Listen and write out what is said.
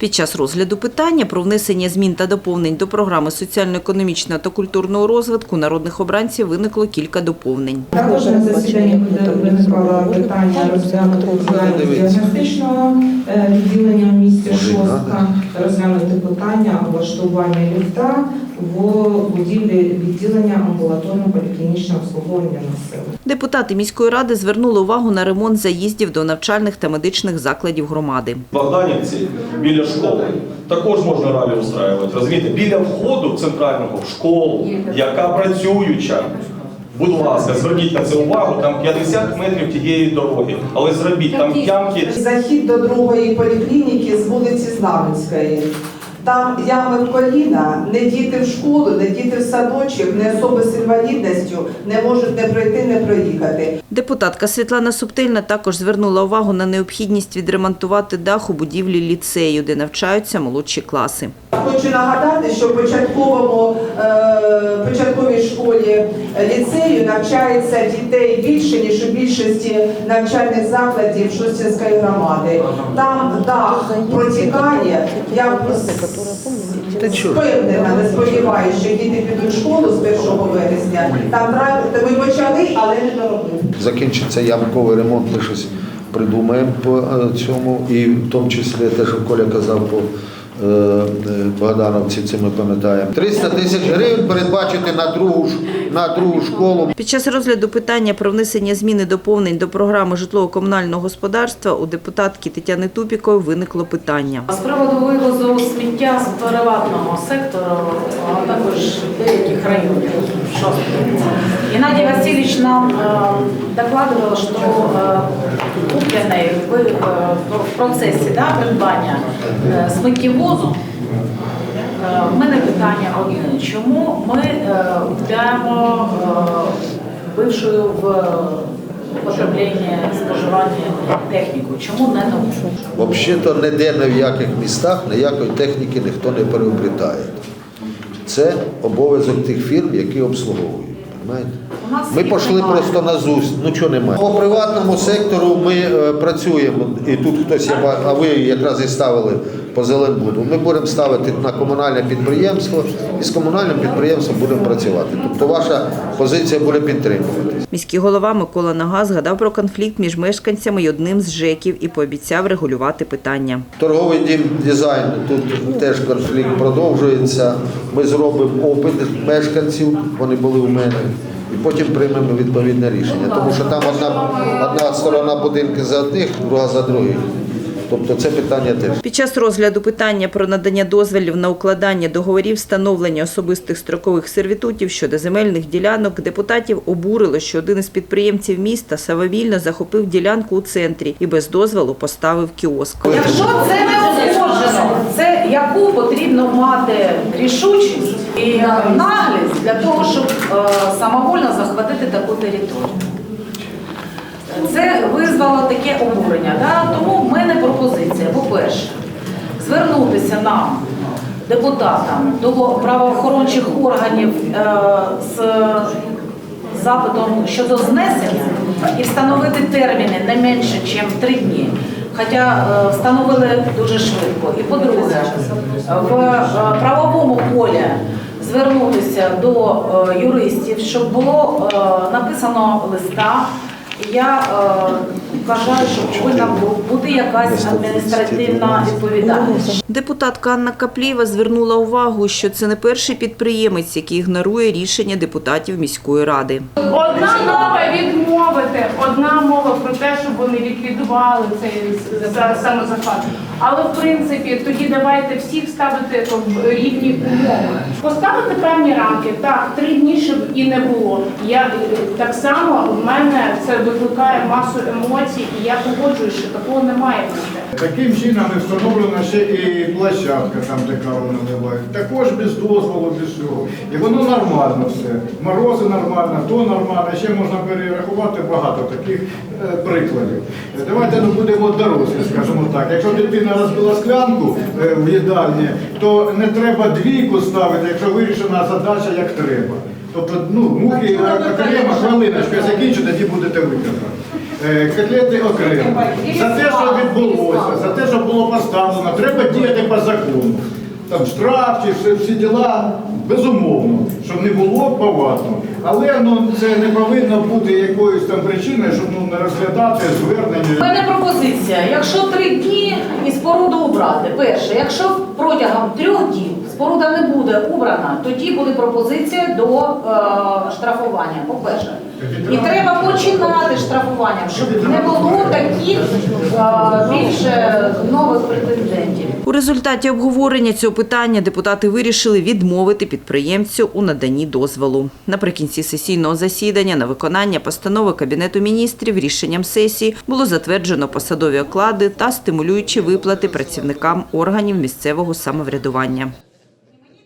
Під час розгляду питання про внесення змін та доповнень до програми соціально-економічного та культурного розвитку народних обранців виникло кілька доповнень. Також на засіданні виникало питання розглянути діагностичного е, відділення в місті Шостка, розглянути питання облаштування ліфта в будівлі відділення амбулаторного поліклінічного обслуговування населення. Депутати міської ради звернули увагу на ремонт заїздів до навчальних та медичних закладів громади. В Богданівці біля школи також можна ралі устраювати. Розумієте, біля входу центрального в школу, яка працююча. Будь ласка, зверніть на це увагу, там 50 метрів тієї дороги, але зробіть там ямки. Захід до другої поліклініки з вулиці Знаменської. Там ями в коліна, не діти в школу, не діти в садочок, не особи з інвалідністю не можуть не пройти, не проїхати. Депутатка Світлана Субтильна також звернула увагу на необхідність відремонтувати дах у будівлі ліцею, де навчаються молодші класи. Хочу нагадати, що початковому е, школі ліцею навчається дітей більше ніж у більшості навчальних закладів Шостянської громади. Там дах протікає. Я впевнена, не сподіваюся, що діти підуть в школу з 1 вересня. Там ми почали, але не доробили. закінчиться ямковий ремонт, ми щось придумаємо по е, цьому, і в тому числі те, що Коля казав по Богдановці, це ми пам'ятаємо. 300 тисяч гривень передбачити на другу, ж- на другу школу. Під час розгляду питання про внесення змін і доповнень до програми житлово-комунального господарства у депутатки Тетяни Тупікової виникло питання. З приводу вивозу сміття з приватного сектору, а також деяких районів. Геннадій Васильович нам е, що е, куплений в, е, процесі да, придбання е, сміттєвозу Е, В мене питання одне. Чому ми е, купляємо е, бившою в потреблення споживання техніку? Чому не нову? Взагалі-то ніде ні в яких містах ніякої техніки ніхто не переобретає. Це обов'язок тих фірм, які обслуговують. Ми пішли просто на ЗУС, ну чого немає. По приватному сектору ми е, працюємо, і тут хтось, а ви якраз і ставили по Зеленбуду. Ми будемо ставити на комунальне підприємство і з комунальним підприємством будемо працювати. Тобто ваша позиція буде підтримуватись. Міський голова Микола Нага згадав про конфлікт між мешканцями й одним з ЖЕКів і пообіцяв регулювати питання. Торговий дім дизайн, тут теж конфлікт продовжується. Ми зробимо опит мешканців, вони були у мене, і потім приймемо відповідне рішення. Тому що там одна, одна сторона будинки за одних, друга за других. Тобто це питання теж. Під час розгляду питання про надання дозволів на укладання договорів встановлення особистих строкових сервітутів щодо земельних ділянок депутатів обурило, що один із підприємців міста самовільно захопив ділянку у центрі і без дозволу поставив кіоск. Якщо це не узгоджено, це яку потрібно мати рішучість і наглість для того, щоб е, самовольно захватити таку територію. Це визвало таке обурення. Да? Тому звернутися нам, депутатам, до правоохорончих органів е, з запитом щодо знесення і встановити терміни не менше, ніж три дні. Хоча е, встановили дуже швидко. І по-друге, в е, правовому полі звернутися до юристів, щоб було написано листа. І Я е, вважаю, що повинна бути якась адміністративна відповідальність. Депутатка Анна Каплієва звернула увагу, що це не перший підприємець, який ігнорує рішення депутатів міської ради. Одна мова відмовити, одна мова про те, щоб вони ліквідували цей за- самозахват. Але в принципі тоді давайте всіх ставити в рівні умови. Поставити певні рамки. Так, три дні, щоб і не було. Я так само в мене це викликає масу емоцій, і я погоджуюсь, що такого немає. Таким чином не встановлена ще і площадка, там де каву наливають. Також без дозволу, без всього. І воно нормально все. Морози нормально, то нормально. Ще можна перерахувати багато таких е, прикладів. Е, Давайте ну, будемо дорослі, скажімо так. Якщо дитина розбила склянку е, в їдальні, то не треба двійку ставити, якщо вирішена задача як треба. Тобто, ну, муки окремо, хвилиночку, я закінчу, тоді будете виконати. е, котлети окремо. За те, що відбулося, за те, що було поставлено, треба діяти по закону. Там штраф чи всі, діла, безумовно, щоб не було поважно. Але ну, це не повинно бути якоюсь там причиною, щоб ну, не розглядати У звернення. мене пропозиція. Якщо три дні і споруду убрати, перше, якщо протягом трьох днів споруда не буде убрана, тоді буде пропозиція до е, штрафування. По-перше, і треба починати штрафуванням, щоб не було таких е, більше нових претендентів. У результаті обговорення цього питання депутати вирішили відмовити підприємцю у наданні дозволу. Наприкінці сесійного засідання на виконання постанови Кабінету міністрів рішенням сесії було затверджено посадові оклади та стимулюючі виплати працівникам органів місцевого самоврядування.